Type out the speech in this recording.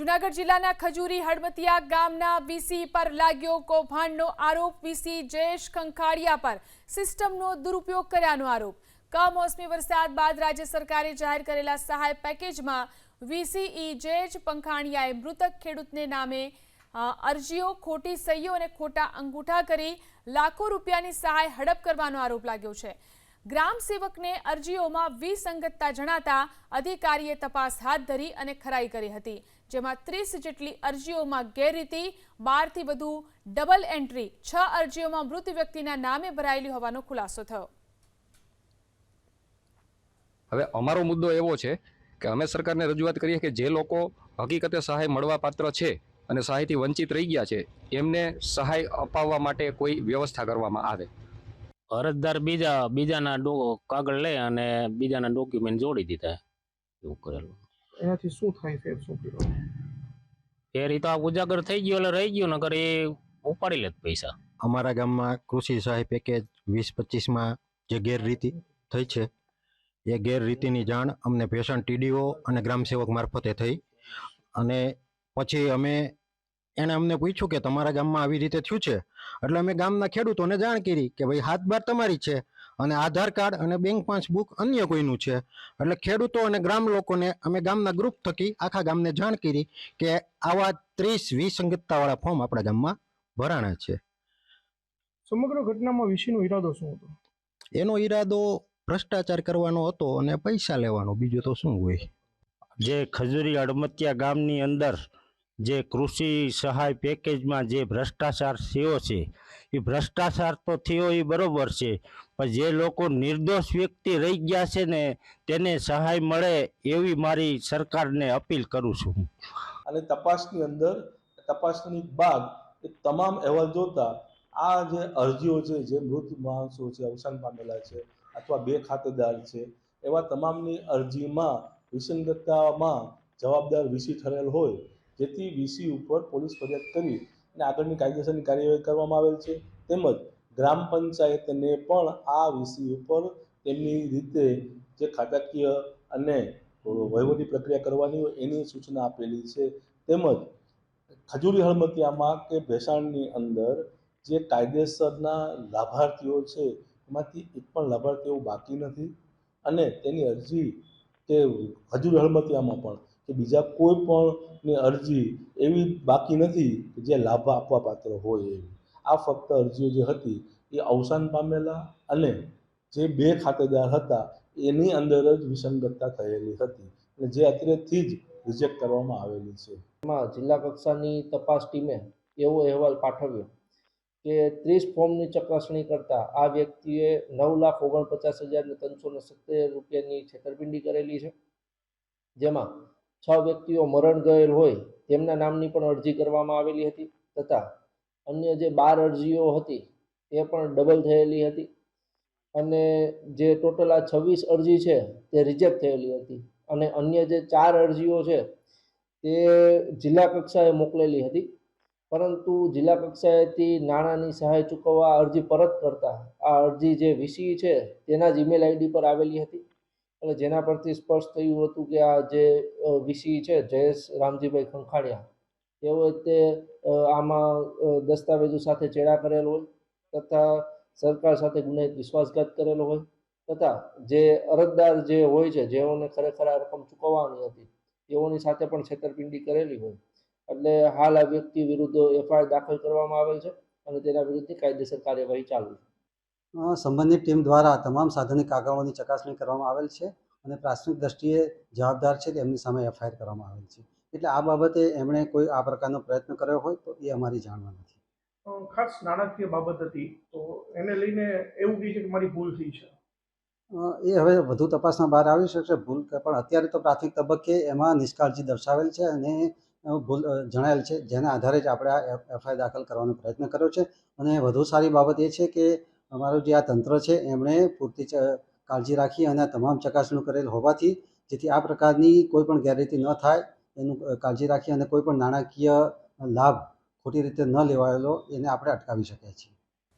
જુનાગઢ જિલ્લાના ખજૂરી હડમતિયા ગામના વીસી પર લાગ્યો કૌભાંડનો આરોપ. વીસી જયેશ ખંખાડિયા પર સિસ્ટમનો દુરુપયોગ કર્યાનો આરોપ. કમોસમી વરસાદ બાદ રાજ્ય સરકારે જાહેર કરેલા સહાય પેકેજમાં વીસીઈ જયેશ પંખાણિયાએ મૃતક ખેડૂતને નામે અરજીઓ ખોટી સહીઓ અને ખોટા અંગૂઠા કરી લાખો રૂપિયાની સહાય હડપ કરવાનો આરોપ લાગ્યો છે. ગ્રામ સેવકને અરજીઓમાં વિસંગતતા જણાતા અધિકારીએ તપાસ હાથ ધરી અને ખરાઈ કરી હતી. જેમાં ત્રીસ જેટલી અરજીઓમાં ગેરરીતિ બારથી વધુ ડબલ એન્ટ્રી છ અરજીઓમાં મૃત વ્યક્તિના નામે ભરાયેલી હોવાનો ખુલાસો થયો. હવે અમારો મુદ્દો એવો છે કે અમે સરકારને રજૂઆત કરીએ કે જે લોકો હકીકતે સહાય મળવા પાત્ર છે અને સહાયથી વંચિત રહી ગયા છે એમને સહાય અપાવવા માટે કોઈ વ્યવસ્થા કરવામાં આવે. અરજદાર બીજા બીજાના કાગળ લે અને બીજાના ડોક્યુમેન્ટ જોડી દીધા. એવું કરેલું. એનાથી શું થાય ફેર શું કર્યો ફેર એ તો આ ઉજાગર થઈ ગયો એટલે રહી ગયો નકર એ ઉપાડી લેત પૈસા. અમારા ગામમાં કૃષિ સહાય પેકેજ વીસ પચીસમાં જે ગેરરીતિ થઈ છે એ ગેરરીતિની જાણ અમને ભેસણ ટીડીઓ અને ગ્રામ સેવક મારફતે થઈ. અને પછી અમે એણે અમને પૂછ્યું કે તમારા ગામમાં આવી રીતે થયું છે? એટલે અમે ગામના ખેડૂતોને જાણ કરી કે ભાઈ હાથ બાર તમારી છે. અને આધાર કાર્ડ અને બેંક પાસબુક અન્ય કોઈનું છે. એટલે ખેડૂતો અને ગ્રામ લોકોને અમે ગામના ગ્રુપ થકી આખા ગામને જાણ કરી કે આવા ત્રીસ વિસંગતતાવાળા ફોર્મ આપણા ગામમાં ભરાણા છે. સમગ્ર ઘટનામાં વિશેનો ઈરાદો શું હતો? એનો ઈરાદો ભ્રષ્ટાચાર કરવાનો હતો અને પૈસા લેવાનો બીજું તો શું હોય? જે ખજુરી અડમતિયા ગામની અંદર જે કૃષિ સહાય પેકેજમાં જે ભ્રષ્ટાચાર થયો છે, એ ભ્રષ્ટાચાર તો થયો એ બરાબર છે, પણ જે લોકો નિર્દોષ વ્યક્તિ રહી ગયા છે ને, તેને સહાય મળે એવી મારી સરકારને અપીલ કરું છું. અને તપાસની અંદર, તપાસની બાદ એ તમામ અહેવાલ જોતા આ જે અરજીઓ છે, જે મૃત માણસો છે, અવસાન પામેલા છે, અથવા બે ખાતેદાર છે, એવા તમામની અરજીમાં વિસંગતતામાં જવાબદાર વીસી ઠરેલ હોય જેથી વીસી ઉપર પોલીસ ફરિયાદ કરી અને આગળની કાયદેસરની કાર્યવાહી કરવામાં આવેલ છે. તેમજ ગ્રામ પંચાયતને પણ આ વીસી ઉપર તેમની રીતે જે ખાતાકીય અને વહીવટી પ્રક્રિયા કરવાની હોય એની સૂચના આપેલી છે. તેમજ ખજૂરી હળમતિયામાં કે ભેસાણની અંદર જે કાયદેસરના લાભાર્થીઓ છે, એમાંથી એક પણ લાભાર્થીઓ બાકી નથી. અને તેની અરજી કે હજુ હળમતિયામાં પણ કે બીજા કોઈ પણની અરજી એવી બાકી નથી કે જે લાભ આપવા પાત્ર હોય એવી આ ફક્ત અરજીઓ જે હતી એ અવસાન પામેલા અને જે બે ખાતેદાર હતા એની અંદર જ વિસંગતતા થયેલી હતી અને જે અત્યારેથી જ રિજેક્ટ કરવામાં આવેલી છે. એમાં જિલ્લા કક્ષાની તપાસ ટીમે એવો અહેવાલ પાઠવ્યો કે ત્રીસ ફોર્મની ચકાસણી કરતાં આ વ્યક્તિએ નવ લાખ ઓગણપચાસ હજાર ત્રણસો ને સિત્તેર રૂપિયાની છેતરપિંડી કરેલી છે. જેમાં છ વ્યક્તિઓ મરણ ગયેલ હોય, તેમના નામની પણ અરજી કરવામાં આવેલી હતી તથા અન્ય જે બાર અરજીઓ હતી, એ પણ ડબલ થયેલી હતી. અને જે ટોટલ આ છવ્વીસ અરજી છે, તે રિજેક્ટ થયેલી હતી. અને અન્ય જે ચાર અરજીઓ છે, તે જિલ્લા કક્ષાએ મોકલેલી હતી. પરંતુ જિલ્લા કક્ષાએથી નાણાંની સહાય ચૂકવવા અરજી પરત કરતા આ અરજી જે વીસી છે, તેના જ ઈમેલ આઈડી પર આવેલી હતી. એટલે જેના પરથી સ્પષ્ટ થયું હતું કે આ જે વીસી છે, જયેશ રામજીભાઈ ખંખાડિયા, તેઓએ તે આમાં દસ્તાવેજો સાથે ચેડા કરેલ હોય તથા સરકાર સાથે ગુનાહિત વિશ્વાસઘાત કરેલો હોય તથા જે અરજદાર જે હોય છે, જેઓને ખરેખર આ રકમ ચૂકવવાની હતી, તેઓની સાથે પણ છેતરપિંડી કરેલી હોય. એટલે હાલ આ વ્યક્તિ વિરુદ્ધ એફઆઈઆર દાખલ કરવામાં આવેલ છે અને તેના વિરુદ્ધની કાયદેસર કાર્યવાહી ચાલુ છે. સંબંધિત ટીમ દ્વારા તમામ સાધનિક કાગળોની ચકાસણી કરવામાં આવેલ છે અને પ્રાથમિક દ્રષ્ટિએ જવાબદાર છે તેમની સામે એફઆઈઆર કરવામાં આવેલ છે. એટલે આ બાબતે એમણે કોઈ આ પ્રકારનો પ્રયત્ન કર્યો હોય તો એ અમારી જાણવા નથી. ખાસ નાણાકીય બાબત હતી તો એને લઈને એવું કહે છે કે મારી ભૂલ થઈ છે. એ હવે વધુ તપાસમાં બહાર આવી શકશે. ભૂલ પણ અત્યારે તો પ્રાથમિક તબક્કે એમાં નિષ્કાળજી દર્શાવેલ છે અને ભૂલ જણાયેલ છે. જેના આધારે જ આપણે આ એફઆઈઆર દાખલ કરવાનો પ્રયત્ન કર્યો છે. અને વધુ સારી બાબત એ છે કે અમારું જે આ તંત્ર છે, એમણે પૂરતી કાળજી રાખી અને તમામ ચકાસણી કરેલ હોવાથી, જેથી આ પ્રકારની કોઈ પણ ગેરરીતિ ન થાય, એનું કાળજી રાખી અને કોઈ પણ નાણાકીય લાભ ખોટી રીતે ન લેવાયેલો, એને આપણે અટકાવી શકીએ છીએ.